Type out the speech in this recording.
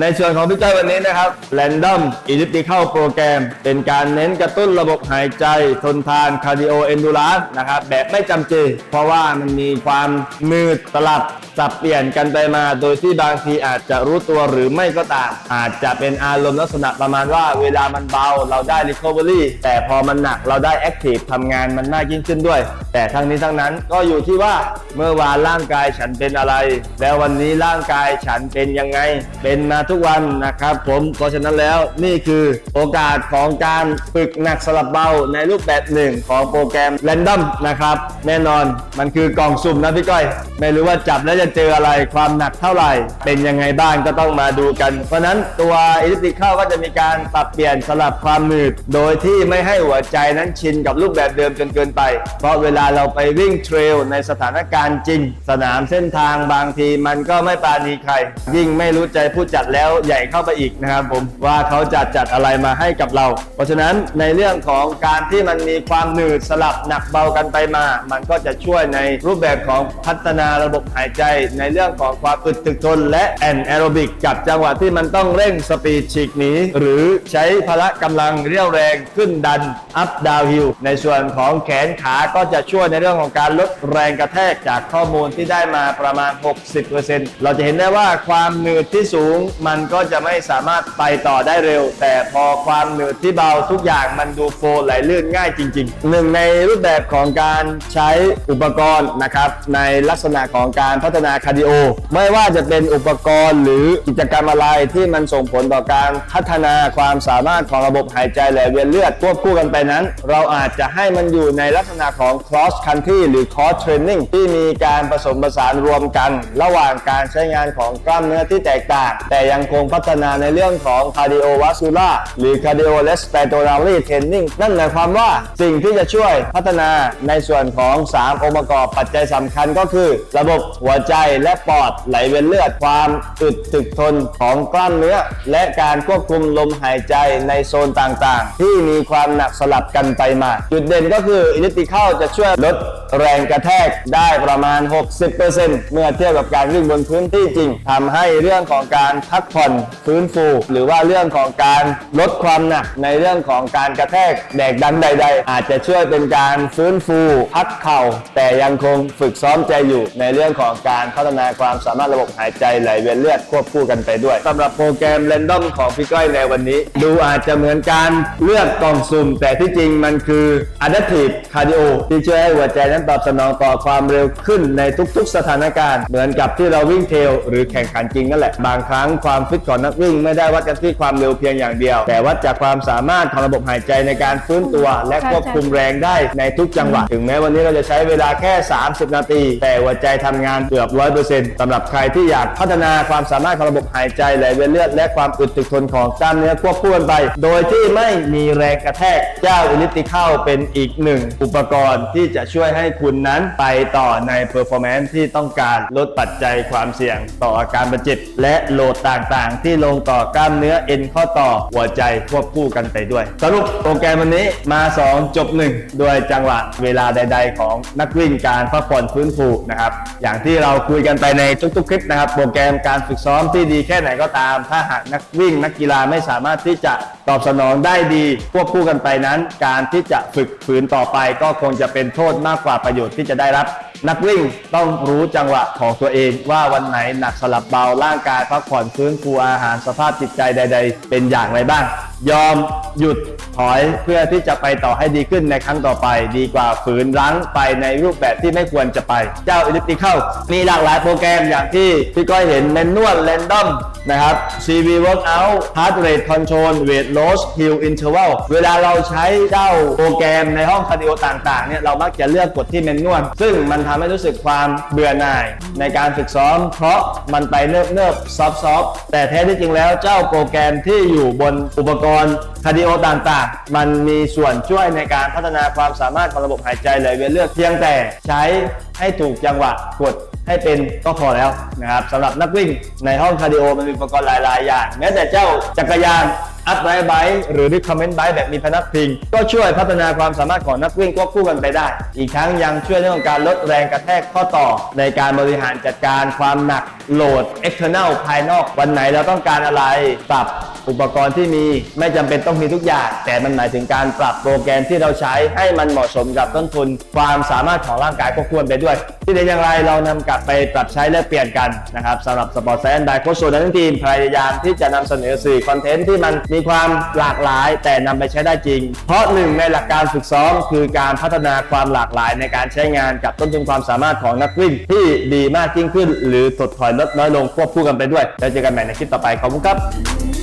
ในส่วนของพี่จ้อยวันนี้นะครับ Random Elliptical Program เป็นการเน้นกระตุ้นระบบหายใจ ทนทาน Cardio Endurance นะครับ แบบไม่จำเจ เพราะว่ามันมีความมืดสลับสับเปลี่ยนกันไปมา โดยที่บางทีอาจจะรู้ตัวหรือไม่ก็ตาม อาจจะเป็นอารมณ์ลักษณะประมาณว่าเวลามันเบาเราได้ Recovery แต่พอมันหนักเราได้ Active ทำงานมันมากยิ่งขึ้นด้วย แต่ทั้งนี้ทั้งนั้นก็อยู่ที่ว่าเมื่อวานร่างกายฉันเป็นอะไร แล้ววันนี้ร่างกายฉันเป็นยังไง เป็นมาทุกวันนะครับผมเพราะฉะนั้นแล้วนี่คือโอกาสของการฝึกหนักสลับเบาในรูปแบบหนึ่งของโปรแกรม Random นะครับ แน่นอนมันคือกล่องสุ่มนะพี่ก้อย ไม่รู้ว่าจับแล้วจะเจออะไรความหนักเท่าไหร่ เป็นยังไงบ้างก็ต้องมาดูกัน เพราะนั้นตัวอิลิติเข้าก็จะมีการปรับเปลี่ยนสลับความหนืด โดยที่ไม่ให้หัวใจนั้นชินกับรูปแบบเดิมจนเกินไป เพราะเวลาเราไปวิ่งเทรลในสถานการณ์จริง สนามเส้นทางบางทีมันก็ไม่ปาณีใคร ยิ่งไม่รู้ใจผู้จัดแล้วใหญ่เข้าไปอีกนะครับผมว่าเขาจะจัดอะไรมาให้กับเรา เพราะฉะนั้นในเรื่องของการที่มันมีความหนืดสลับหนักเบากันไปมา มันก็จะช่วยในรูปแบบของพัฒนาระบบหายใจในเรื่องของความอึดถึกทนและแอนแอโรบิกกับจังหวะที่มันต้องเร่งสปีดฉีกหนีหรือใช้พละกำลังเรี่ยวแรงขึ้นดันอัพดาวฮิลในส่วนของแขนขาก็จะช่วยในเรื่องของการลดแรงกระแทกจากข้อมูลที่ได้มาประมาณ 60%เราจะเห็นได้ว่าความหนืดที่สูงมันก็จะไม่สามารถไปต่อได้เร็ว แต่พอความหนืดที่เบาทุกอย่างมันดูโฟล์ไหลลื่นง่ายจริงๆหนึ่งในรูปแบบของการใช้อุปกรณ์นะครับในลักษณะของการพัฒนาคาร์ดิโอ ไม่ว่าจะเป็นอุปกรณ์หรือกิจกรรมอะไรที่มันส่งผลต่อการพัฒนาความสามารถของระบบหายใจและเวียนเลือดควบคู่กันไปนั้น เราอาจจะให้มันอยู่ในลักษณะของ cross country หรือ cross training ที่มีการผสมผสานรวมกัน ระหว่างการใช้งานของกล้ามเนื้อที่แตกต่าง แต่ยังคงพัฒนาในเรื่องของ cardiovascular หรือ cardiorespiratory training นั่นหมายความว่าสิ่งที่จะช่วยพัฒนาในส่วนของ 3 องค์ประกอบปัจจัยสำคัญก็คือระบบหัวใจและปอดไหลเวียนเลือดความอึดถึกทนของกล้ามเนื้อ และการควบคุมลมหายใจในโซนต่างๆ ที่มีความหนักสลับกันไปมา จุดเด่นก็คืออิเล็กทริคจะช่วยลดแรงกระแทกได้ประมาณ 60%เมื่อเทียบกับการวิ่งบนพื้นที่จริงทำให้เรื่องของการพักผ่อนฟื้นฟู หรือว่าเรื่องของการลดความหนักในเรื่องของการกระแทกแดกดันใด ๆ อาจจะช่วยเป็นการฟื้นฟู พักเข่า แต่ยังคงฝึกซ้อมใจอยู่ในเรื่องของการพัฒนาความสามารถระบบหายใจไหลเวียนเลือดควบคู่กันไปด้วยสำหรับโปรแกรม Random ของพี่ก้อยในวันนี้ ดูอาจจะเหมือนการเลือกกล่องสุ่ม แต่ที่จริงมันคือ Adaptive Cardio ที่ช่วยให้หัวใจนั้นตอบสนองต่อความเร็วขึ้นในทุกๆ สถานการณ์ เหมือนกับที่เราวิ่งเทรลหรือแข่งขันจริงนั่นแหละบางครั้งความฟิตของนักวิ่งไม่ได้วัดกันที่ความเร็วเพียงอย่างเดียว แต่วัดจากความสามารถของระบบหายใจในการฟื้นตัว และควบคุมแรงได้ในทุกจังหวะถึงแม้วันนี้เราจะใช้เวลาแค่ 30 นาที แต่หัวใจจทำงานเกือบ100%สำหรับใครที่อยากพัฒนาความสามารถของระบบหายใจไหลเวียนเลือดและความอึดถึกทนของกล้ามเนื้อควบคู่กันไป โดยที่ไม่มีแรงกระแทกเจ้าอิลิติเข้าเป็นอีกหนึ่งอุปกรณ์ที่จะช่วยให้คุณนั้นไปต่อในเพอร์ฟอร์แมนซ์ที่ต้องการลดปัจจัยความเสี่ยงต่ออาการบาดเจ็บและโหลดต่างๆ ที่ลงต่อกล้ามเนื้อเอ็นข้อต่อหัวใจควบคู่กันไปด้วย สรุปโปรแกรมวันนี้มา 2 จบ 1 ด้วยจังหวะเวลาใด ๆ ของนักวิ่งการพักผ่อนฟื้นฟูนะครับอย่างที่เราคุยกันไปในทุกๆ คลิปนะครับ โปรแกรมการฝึกซ้อมที่ดีแค่ไหนก็ตาม ถ้าหากนักวิ่งนักกีฬาไม่สามารถที่จะตอบสนองได้ดีควบคู่กันไปนั้น การที่จะฝึกฝืนต่อไปก็คงจะเป็นโทษมากกว่าประโยชน์ที่จะได้รับ นักวิ่งต้องรู้จังหวะของตัวเองว่าวันไหนหนักสลับเบาร่างกายพักผ่อนฟื้นฟูอาหารสภาพจิตใจใด ๆ เป็นอย่างไรบ้าง ยอมหยุด อยเพื่อที่จะไปต่อให้ดีขึ้นในครั้งต่อไป ดีกว่าฝืนรั้งไปในรูปแบบที่ไม่ควรจะไป เจ้าอิลิปติเข้ามีหลากหลายโปรแกรมอย่างที่พี่ก้อยเห็นเมนนวลแรนดอมนะครับ CV Workout Heart Rate Control Weight Loss Hill Interval เวลาเราใช้เจ้าโปรแกรมในห้องคาร์ดิโอต่างๆเนี่ยเรามักจะเลือกกดที่เมนนวลซึ่งมันทำให้รู้สึกความเบื่อหน่าย ในการฝึกซ้อม เพราะมันไปเนิบเนิบซอฟซอฟแต่แท้ที่จริงแล้วเจ้าโปรแกรมที่อยู่บนอุปกรณ์คาร์ดิโอต่างๆมันมีส่วนช่วยในการพัฒนาความสามารถของระบบหายใจไหลเวียนเลือดเพียงแต่ใช้ให้ถูกจังหวะกดให้เป็นก็พอแล้วนะครับสำหรับนักวิ่งในห้องคาร์ดิโอมันมีอุปกรณ์หลายๆอย่างแม้แต่เจ้าจักรยานอัพไ i ไบหรือ recommend bike แบบมีพนักพิง ก็ช่วยพัฒนาความสามารถของนักวิ่งควบคู่กันไปได้ อีกทั้งยังช่วยเรื่องของการลดแรงกระแทกข้อต่อ ในการบริหารจัดการความหนัก โหลด external ภายนอก วันไหนเราต้องการอะไร ปรับอุปกรณ์ที่มีไม่จำเป็นต้องมีทุกอย่าง แต่มันหมายถึงการปรับโปรแกรมที่เราใช้ให้มันเหมาะสมกับต้นทุน ความสามารถของร่างกายควบคู่กันไปด้วย ที่เดียวอย่างไรเรานำกลับไปปรับใช้และเปลี่ยนกันนะครับสำหรับสปอร์ตไซแอนด์ไดโคชโซนั้นทีมพยายามที่จะนำเสนอสื่อคอนเทนต์ที่มันมีความหลากหลาย แต่นำไปใช้ได้จริง เพราะหนึ่งในหลักการฝึกซ้อมคือการพัฒนาความหลากหลายในการใช้งานกับต้นทุนความสามารถของนักวิ่งที่ดีมากยิ่งขึ้น หรือถดถอยลดน้อยลงควบคู่กันไปด้วยแล้วเจอกันใหม่ในคลิปต่อไปขอบคุณครับ